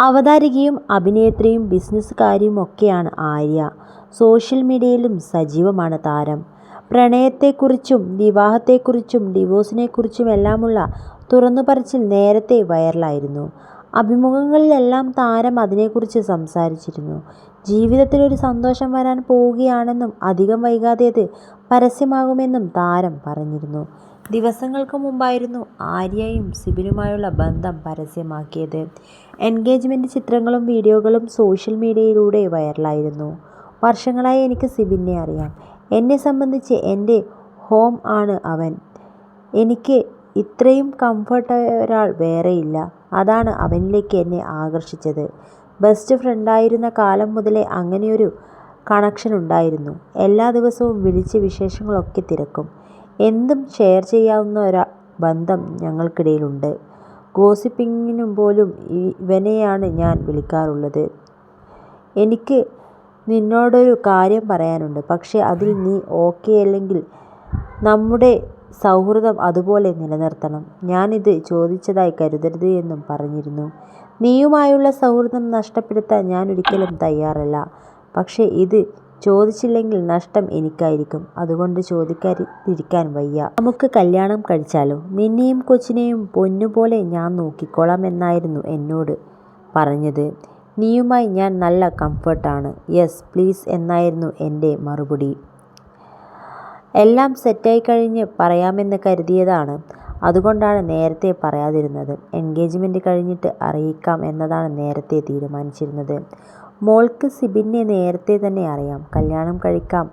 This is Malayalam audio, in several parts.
അവതാരകയും അഭിനേത്രിയും ബിസിനസ്സുകാരിയുമൊക്കെയാണ് ആര്യ. സോഷ്യൽ മീഡിയയിലും സജീവമാണ് താരം. പ്രണയത്തെക്കുറിച്ചും വിവാഹത്തെക്കുറിച്ചും ഡിവോഴ്സിനെക്കുറിച്ചുമെല്ലാമുള്ള തുറന്നുപറച്ചിൽ നേരത്തെ വൈറലായിരുന്നു. അഭിമുഖങ്ങളിലെല്ലാം താരം അതിനെക്കുറിച്ച് സംസാരിച്ചിരുന്നു. ജീവിതത്തിൽ ഒരു സന്തോഷം വരാൻ പോവുകയാണെന്നും അധികം വൈകാതെ അത് പരസ്യമാകുമെന്നും താരം പറഞ്ഞിരുന്നു. ദിവസങ്ങൾക്ക് മുമ്പായിരുന്നു ആര്യയും സിബിനുമായുള്ള ബന്ധം പരസ്യമാക്കിയത്. എൻഗേജ്മെന്റ് ചിത്രങ്ങളും വീഡിയോകളും സോഷ്യൽ മീഡിയയിലൂടെ വൈറലായിരുന്നു. വർഷങ്ങളായി എനിക്ക് സിബിനെ അറിയാം. എന്നെ സംബന്ധിച്ച് എന്റെ ഹോം ആണ് അവൻ. എനിക്ക് ഇത്രയും കംഫർട്ടായൊരാൾ വേറെയില്ല. അതാണ് അവനിലേക്ക് എന്നെ ആകർഷിച്ചത്. ബെസ്റ്റ് ഫ്രണ്ടായിരുന്ന കാലം മുതലേ അങ്ങനെയൊരു കണക്ഷൻ ഉണ്ടായിരുന്നു എല്ലാ ദിവസവും വിളിച്ച് വിശേഷങ്ങളൊക്കെ തിരക്കും. എന്തും ഷെയർ ചെയ്യാവുന്ന ഒരു ബന്ധം ഞങ്ങൾക്കിടയിലുണ്ട്. ഗോസിപ്പിങ്ങിനുപോലും ഇവനെയാണ് ഞാൻ വിളിക്കാറുള്ളത്. എനിക്ക് നിന്നോടൊരു കാര്യം പറയാനുണ്ട്. പക്ഷേ അതിൽ നീ ഓക്കെയല്ലെങ്കിൽ നമ്മുടെ സൗഹൃദം അതുപോലെ നിലനിർത്തണം. ഞാനിത് ചോദിച്ചതായി കരുതരുത് എന്നും പറഞ്ഞിരുന്നു. നീയുമായുള്ള സൗഹൃദം നഷ്ടപ്പെടുത്താൻ ഞാൻ ഒരിക്കലും തയ്യാറല്ല. പക്ഷേ ഇത് ചോദിച്ചില്ലെങ്കിൽ നഷ്ടം എനിക്കായിരിക്കും. അതുകൊണ്ട് ചോദിക്കാതിരിക്കാൻ വയ്യ. നമുക്ക് കല്യാണം കഴിച്ചാലോ. നിന്നെയും കൊച്ചിനെയും പൊന്നുപോലെ ഞാൻ നോക്കിക്കോളാം എന്നായിരുന്നു എന്നോട് പറഞ്ഞത്. നീയുമായി ഞാൻ നല്ല കംഫർട്ടാണ്. യെസ് പ്ലീസ് എന്നായിരുന്നു എന്റെ മറുപടി. എല്ലാം സെറ്റായി കഴിഞ്ഞ് പറയാമെന്ന് കരുതിയതാണ്. അതുകൊണ്ടാണ് നേരത്തെ പറയാതിരുന്നത്. എൻഗേജ്മെന്റ് കഴിഞ്ഞിട്ട് അറിയിക്കാം എന്നതാണ് നേരത്തെ തീരുമാനിച്ചിരുന്നത്. മോൾക്ക് സിബിനെ നേരത്തെ തന്നെ അറിയാം. കല്യാണം കഴിക്കാം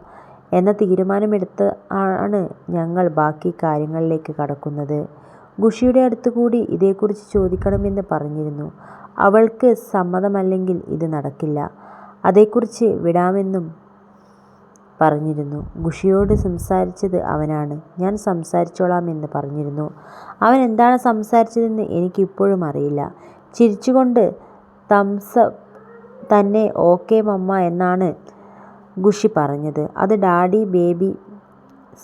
എന്ന തീരുമാനമെടുത്ത് ആണ് ഞങ്ങൾ ബാക്കി കാര്യങ്ങളിലേക്ക് കടക്കുന്നത്. ഖുഷിയുടെ അടുത്തുകൂടി ഇതേക്കുറിച്ച് ചോദിക്കണമെന്ന് പറഞ്ഞിരുന്നു. അവൾക്ക് സമ്മതമല്ലെങ്കിൽ ഇത് നടക്കില്ല. അതേക്കുറിച്ച് വിടാമെന്നും പറഞ്ഞിരുന്നു. ഖുഷിയോട് സംസാരിച്ചത് അവനാണ്. ഞാൻ സംസാരിച്ചോളാം എന്ന് പറഞ്ഞിരുന്നു. അവൻ എന്താണ് സംസാരിച്ചതെന്ന് എനിക്കിപ്പോഴും അറിയില്ല. ചിരിച്ചുകൊണ്ട് തംസപ്പ് തന്നെ ഓക്കേ മമ്മ എന്നാണ് ഖുഷി പറഞ്ഞത്. അത് ഡാഡി ബേബി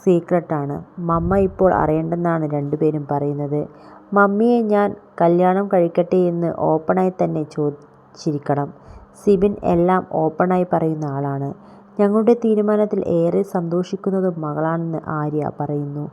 സീക്രട്ടാണ്. മമ്മ ഇപ്പോൾ അറിയണ്ടെന്നാണ് രണ്ടുപേരും പറയുന്നത്. മമ്മിയെ ഞാൻ കല്യാണം കഴിക്കട്ടെ എന്ന് ഓപ്പണായി തന്നെ ചോദിച്ചിരിക്കണം. സിബിൻ എല്ലാം ഓപ്പണായി പറയുന്ന ആളാണ്. ഞങ്ങളുടെ തീരുമാനത്തിൽ ഏറെ സന്തോഷിക്കുന്നതും മകളാണെന്ന് ആര്യ പറയുന്നു.